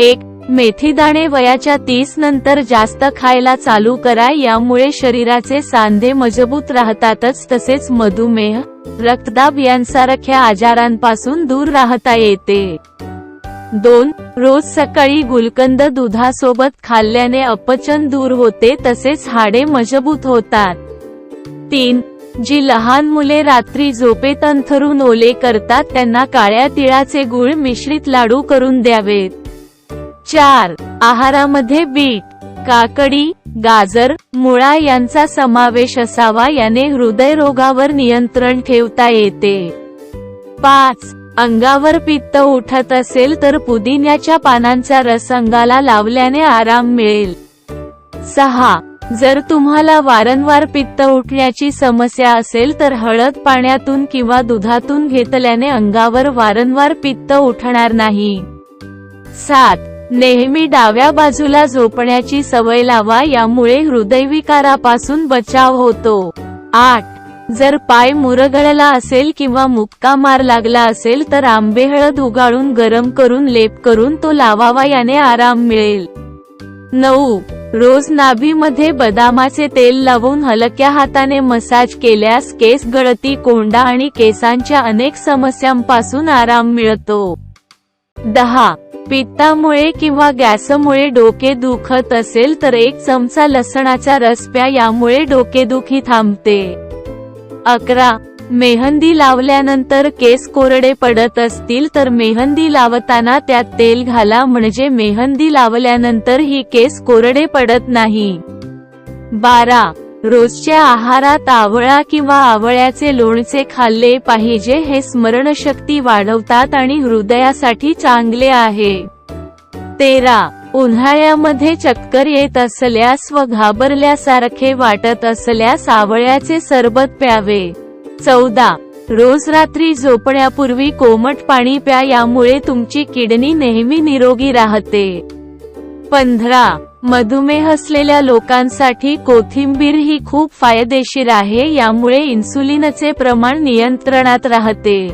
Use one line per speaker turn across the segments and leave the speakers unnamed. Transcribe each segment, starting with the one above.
एक मेथीदाणे वयाच्या तीस नंतर जास्त खायला चालू करा यामुळे शरीराचे सांधे मजबूत राहतातच तसेच मधुमेह रक्तदाब यांसारख्या आजारांपासून दूर राहता येते. दोन रोज सकाळी गुलकंद दुधासोबत खाल्ल्याने अपचन दूर होते तसेच हाडे मजबूत होतात. तीन जी लहान मुले रात्री झोपेत अंथरून ओले करतात त्यांना काळ्या तिळाचे गुळ मिश्रित लाडू करून द्यावेत. चार. आहारामध्ये बीट काकडी गाजर मुळा यांचा समावेश असावा याने हृदयरोगावर नियंत्रण ठेवता येते. पाच. अंगावर पित्त उठत असेल तर पुदिन्याच्या पानांचा रस अंगाला लावल्याने आराम मिळेल. सहा. जर तुम्हाला वारंवार पित्त उठण्याची समस्या असेल तर हळद पाण्यातून किंवा दुधातून घेतल्याने अंगावर वारंवार पित्त उठणार नाही. सात. नेहमी डाव्या बाजूला झोपण्याची सवय लावा यामुळे हृदयविकारापासून बचाव होतो. आठ. जर पाय मुरगळला असेल किंवा मुक्का मार लागला असेल तर आंबे हळद उगाळून गरम करून लेप करून तो लावावा याने आराम मिळेल. नऊ. रोज नाभीमध्ये बदामाचे तेल लावून हलक्या हाताने मसाज केल्यास केस गळती कोंडा आणि केसांच्या अनेक समस्यांपासून आराम मिळतो. दहा. पित्तामुळे किंवा गॅसमुळे डोके दुखत असेल तर एक चमचा लसणाचा रस प्या यामुळे डोकेदुखी थांबते. अकरा. मेहंदी लावल्यानंतर केस कोरडे पडत असतील तर मेहंदी लावताना त्यात तेल घाला म्हणजे मेहंदी लावल्यानंतर ही केस कोरडे पडत नाही. बारा. रोजच्या आहारात आवळा किंवा आवळ्याचे लोणचे खाल्ले पाहिजे हे स्मरणशक्ती वाढवतात आणि हृदयासाठी चांगले आहे. तेरा. उन्हाळ्यामध्ये चक्कर येत असल्यास व घाबरल्यासारखे वाटत असल्यास आवळ्याचे सरबत प्यावे. चौदा. रोज रात्री झोपण्यापूर्वी कोमट पाणी प्या यामुळे तुमची किडनी नेहमी निरोगी राहते. पंधरा. मधुमेह असलेल्या लोकांसाठी कोथिंबीर ही खूप फायदेशीर आहे यामुळे इन्सुलिनचे प्रमाण नियंत्रणात राहते.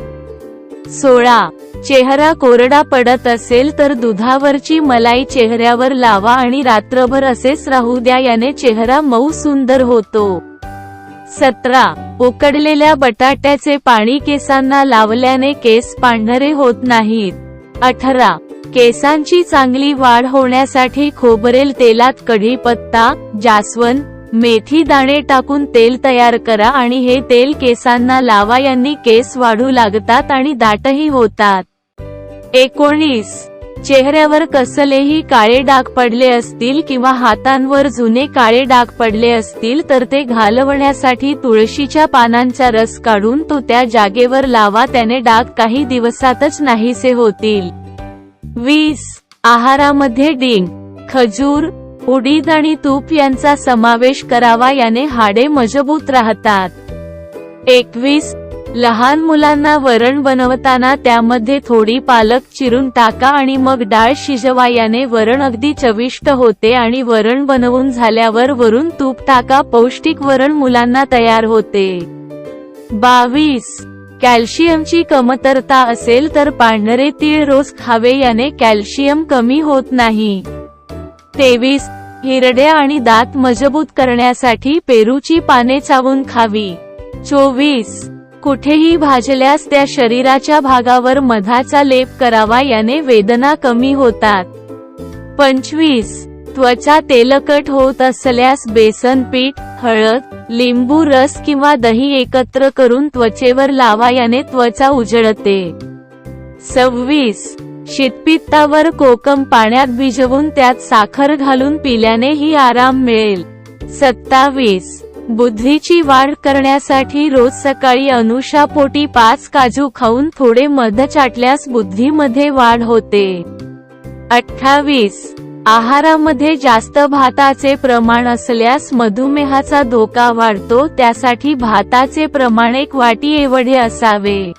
सोळा. चेहरा कोरडा पडत असेल तर दुधावरची मलाई चेहऱ्यावर लावा आणि रात्रभर असेच राहू द्या याने चेहरा मऊ सुंदर होतो. सतरा. उकडलेल्या बटाट्याचे पाणी केसांना लावल्याने केस पांढरे होत नाहीत. अठरा. केसांची चांगली वाढ होण्यासाठी खोबरेल तेलात कढीपत्ता जास्वंद मेथी दाणे टाकून तेल तयार करा आणि हे तेल केसांना लावा. यांनी केस वाढू लागतात आणि दाटही होतात. एकोणीस. चेहऱ्यावर कसलेही काळे डाग पडले असतील किंवा हातांवर जुने काळे डाग पडले असतील तर ते घालवण्यासाठी तुळशीच्या पानांचा रस काढून तो त्या जागेवर लावा. त्याने डाग काही दिवसातच नाहीसे होतील. वीस. आहारामध्ये डिंग खजूर उडीद आणि तूप यांचा समावेश करावा याने हाडे मजबूत राहतात. एकवीस. लहान मुलांना वरण बनवताना त्यामध्ये थोडी पालक चिरून टाका आणि मग डाळ शिजवा याने वरण अगदी चविष्ट होते आणि वरण बनवून झाल्यावर वरून तूप टाका पौष्टिक वरण मुलांना तयार होते. बावीस. कॅल्शियमची कमतरता असेल तर पांढरे तीळ रोज खावे याने कॅल्शियम कमी होत नाही. तेवीस हिरड्या आणि दात मजबूत करण्यासाठी पेरूची पाने चावून खावी. चोवीस कुठेही भाजल्यास त्या शरीराच्या भागावर मधाचा लेप करावा याने वेदना कमी होतात. पंचवीस त्वचा तेलकट होत असल्यास बेसन पीठ हळद लिंबू रस किंवा दही एकत्र करून त्वचेवर लावा याने त्वचा उजळते. सव्वीस. शीतपित्तावर कोकम पाण्यात भिजवून त्यात साखर घालून पिल्यानेही आराम मिळेल. सत्तावीस. बुद्धीची वाढ करण्यासाठी रोज सकाळी अनुषापोटी पाच काजू खाऊन थोडे मध चाटल्यास बुद्धीमध्ये वाढ होते. अठ्ठावीस. आहारामध्ये जास्त भाताचे प्रमाण असल्यास मधुमेहाचा धोका वाढतो त्यासाठी भाताचे प्रमाण एक वाटी एवढे असावे.